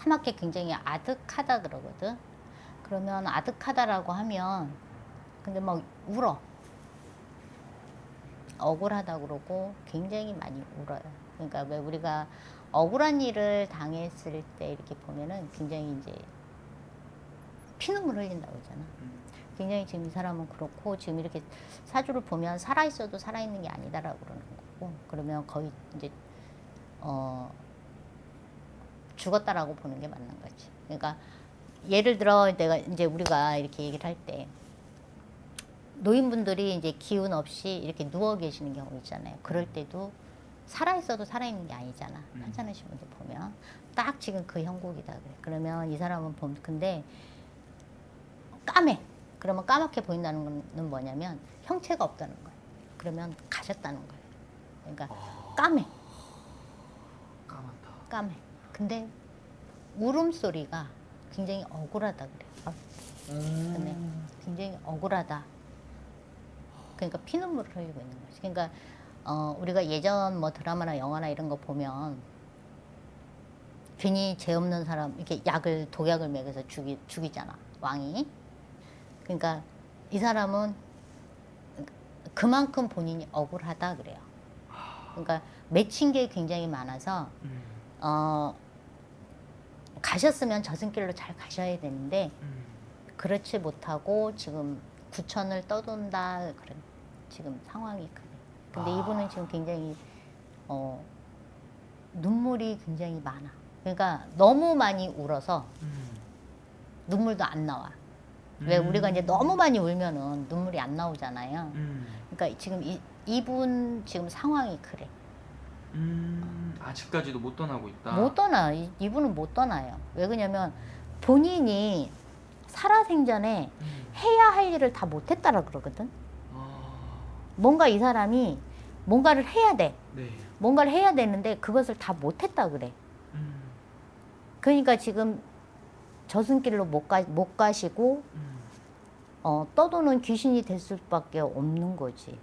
까맣게 굉장히 아득하다 그러거든. 그러면 아득하다라고 하면 근데 막 울어. 억울하다 그러고 굉장히 많이 울어요. 그러니까 왜 우리가 억울한 일을 당했을 때 이렇게 보면은 굉장히 이제 피눈물 흘린다고 그러잖아. 음. 굉장히 지금 이 사람은 그렇고 지금 이렇게 사주를 보면 살아 있어도 살아 있는 게 아니다라고 그러는 거고 그러면 거의 이제 어 죽었다라고 보는 게 맞는 거지. 그러니까 예를 들어 내가 이제 우리가 이렇게 얘기를 할 때 노인분들이 이제 기운 없이 이렇게 누워 계시는 경우 있잖아요. 그럴 때도 살아 있어도 살아 있는 게 아니잖아. 음. 환자하신 분들 보면 딱 지금 그 형국이다 그래. 그러면 이 사람은 봄 근데 까매. 그러면 까맣게 보인다는 건 뭐냐면 형체가 없다는 거예요. 그러면 가셨다는 거예요. 그러니까 아, 까매, 까맣다. 까매. 근데 울음소리가 굉장히 억울하다 그래요. 아, 네. 굉장히 억울하다. 그러니까 피눈물을 흘리고 있는 거지. 그러니까 어, 우리가 예전 뭐 드라마나 영화나 이런 거 보면 괜히 죄 없는 사람 이렇게 약을 독약을 먹여서 죽이 죽이잖아 왕이. 그러니까 이 사람은 그만큼 본인이 억울하다 그래요. 그러니까 맺힌 게 굉장히 많아서 음. 어, 가셨으면 저승길로 잘 가셔야 되는데 음. 그렇지 못하고 지금 구천을 떠돈다 그런 지금 상황이 그래. 근데 아. 이분은 지금 굉장히 어 눈물이 굉장히 많아. 그러니까 너무 많이 울어서 음. 눈물도 안 나와. 왜 음. 우리가 이제 너무 많이 울면은 눈물이 안 나오잖아요. 음. 그러니까 지금 이, 이분 지금 상황이 그래. 음. 아직까지도 못 떠나고 있다. 못 떠나. 이, 이분은 못 떠나요. 왜 그러냐면 본인이 살아생전에 음. 해야 할 일을 다 못했다라 그러거든. 아. 뭔가 이 사람이 뭔가를 해야 돼. 네. 뭔가를 해야 되는데 그것을 다 못했다 그래. 음. 그러니까 지금 저승길로 못, 가, 못 가시고 음. 어, 떠도는 귀신이 될 수밖에 없는 거지.